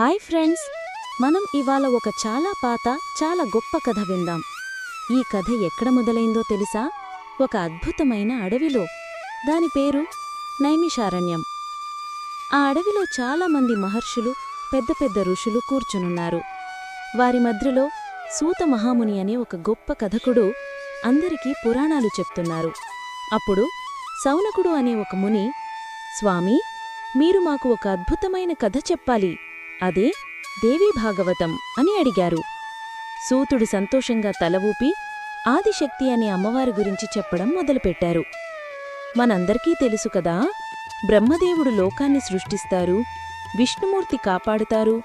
Hi friends మనం ఇవాళ ఒక చాలా పాత చాలా గొప్ప కథ విందాం. ఈ కథ ఎక్కడ మొదలైందో తెలుసా? ఒక అద్భుతమైన అడవిలో. దాని పేరు నైమిషారణ్యం. ఆ అడవిలో చాలామంది మహర్షులు పెద్ద పెద్ద ఋషులు కూర్చునున్నారు. వారి మధ్యలో సూత మహాముని అనే ఒక గొప్ప కథకుడు అందరికీ పురాణాలు చెప్తున్నారు. అప్పుడు సౌనకుడు అనే ఒక ముని స్వామి మీరు మాకు ఒక అద్భుతమైన కథ చెప్పాలి. అదే దేవీ భాగవతం అని అడిగారు. సూతుడు సంతోషంగా తల ఊపి ఆదిశక్తి అనే అమ్మవారి గురించి చెప్పడం మొదలుపెట్టారు. మనందరికీ తెలుసు కదా బ్రహ్మదేవుడు లోకాన్ని సృష్టిస్తారు విష్ణుమూర్తి కాపాడుతారు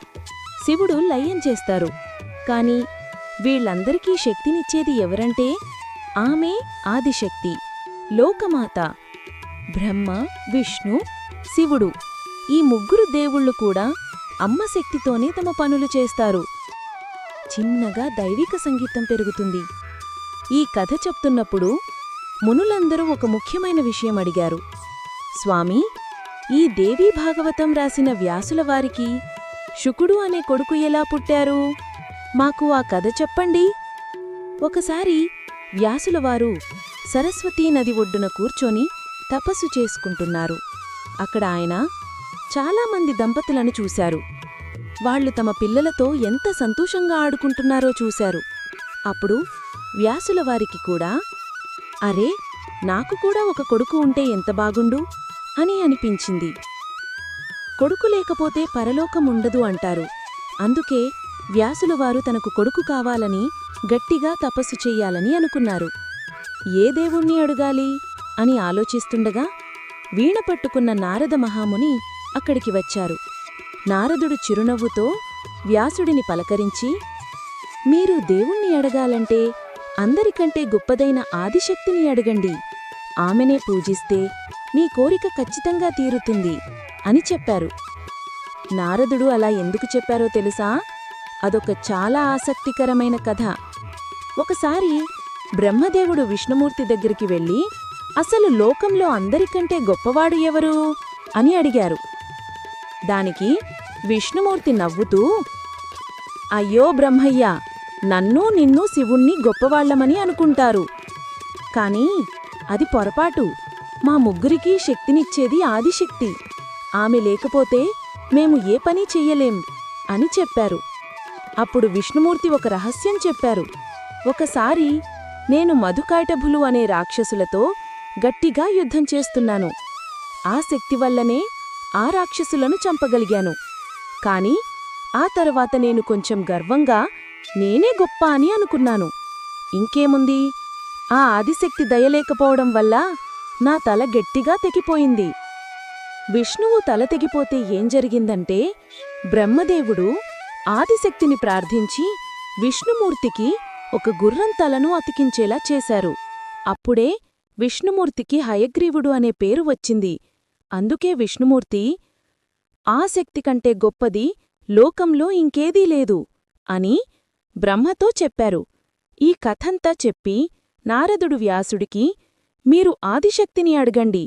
శివుడు లయం చేస్తారు. కాని వీళ్ళందరికీ శక్తినిచ్చేది ఎవరంటే ఆమె ఆదిశక్తి లోకమాత బ్రహ్మ విష్ణు శివుడు. ఈ ముగ్గురు దేవుళ్ళు కూడా అమ్మ శక్తితోనే తమ పనులు చేస్తారు. చిన్నగా దైవిక సంగీతం పెరుగుతుంది. ఈ కథ చెప్తున్నప్పుడు మునులందరూ ఒక ముఖ్యమైన విషయం అడిగారు. స్వామి ఈ దేవీ భాగవతం రాసిన వ్యాసుల వారికి శుకుడు అనే కొడుకు ఎలా పుట్టారు? మాకు ఆ కథ చెప్పండి. ఒకసారి వ్యాసులవారు సరస్వతీ నది ఒడ్డున కూర్చొని తపస్సు చేసుకుంటున్నారు. అక్కడ ఆయన చాలామంది దంపతులను చూశారు. వాళ్ళు తమ పిల్లలతో ఎంత సంతోషంగా ఆడుకుంటున్నారో చూశారు. అప్పుడు వ్యాసుల వారికి కూడా అరే నాకు కూడా ఒక కొడుకు ఉంటే ఎంత బాగుండు? అని అనిపించింది. కొడుకు లేకపోతే పరలోకం ఉండదు అంటారు. అందుకే వ్యాసులవారు తనకు కొడుకు కావాలని గట్టిగా తపస్సు చెయ్యాలని అనుకున్నారు. ఏ దేవుణ్ణి అడగాలి? అని ఆలోచిస్తుండగా వీణ పట్టుకున్న నారద మహాముని అక్కడికి వచ్చారు. నారదుడు చిరునవ్వుతో వ్యాసుడిని పలకరించి మీరు దేవుణ్ణి అడగాలంటే అందరికంటే గొప్పదైన ఆదిశక్తిని అడగండి. ఆమెనే పూజిస్తే మీ కోరిక ఖచ్చితంగా తీరుతుంది అని చెప్పారు. నారదుడు అలా ఎందుకు చెప్పారో తెలుసా? అదొక చాలా ఆసక్తికరమైన కథ. ఒకసారి బ్రహ్మదేవుడు విష్ణుమూర్తి దగ్గరికి వెళ్ళి అసలు లోకంలో అందరికంటే గొప్పవాడు ఎవరు? అని అడిగారు. దానికి విష్ణుమూర్తి నవ్వుతూ అయ్యో బ్రహ్మయ్య నన్ను నిన్ను శివుణ్ణి గొప్పవాళ్ళమని అనుకుంటారు. కాని అది పొరపాటు. మా ముగ్గురికి శక్తినిచ్చేది ఆదిశక్తి. ఆమె లేకపోతే మేము ఏ పని చెయ్యలేం అని చెప్పారు. అప్పుడు విష్ణుమూర్తి ఒక రహస్యం చెప్పారు. ఒకసారి నేను మధుకాటభులు అనే రాక్షసులతో గట్టిగా యుద్ధం చేస్తున్నాను. ఆ శక్తి వల్లనే ఆ రాక్షసులను చంపగలిగాను. కాని ఆ తర్వాత నేను కొంచెం గర్వంగా నేనే గొప్ప అని అనుకున్నాను. ఇంకేముంది? ఆ ఆదిశక్తి దయలేకపోవడం వల్ల నా తల గట్టిగా తెగిపోయింది. విష్ణువు తల తెగిపోతే ఏం జరిగిందంటే బ్రహ్మదేవుడు ఆదిశక్తిని ప్రార్థించి విష్ణుమూర్తికి ఒక గుర్రం తలను అతికించేలా చేశారు. అప్పుడే విష్ణుమూర్తికి హయగ్రీవుడు అనే పేరు వచ్చింది. అందుకే విష్ణుమూర్తి ఆ శక్తి కంటే గొప్పది లోకంలో ఇంకేదీ లేదు అని బ్రహ్మతో చెప్పారు. ఈ కథంతా చెప్పి నారదుడు వ్యాసుడికి మీరు ఆదిశక్తిని అడగండి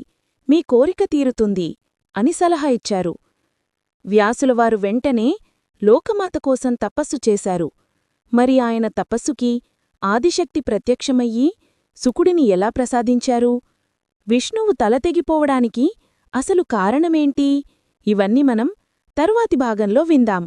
మీ కోరిక తీరుతుంది అని సలహా ఇచ్చారు. వ్యాసులవారు వెంటనే లోకమాత కోసం తపస్సు చేశారు. మరి ఆయన తపస్సుకి ఆదిశక్తి ప్రత్యక్షమయ్యి సుకుడిని ఎలా ప్రసాదించారు? విష్ణువు తల తెగిపోవడానికి అసలు కారణమేంటి? ఇవన్నీ మనం తరువాతి భాగంలో విందాం.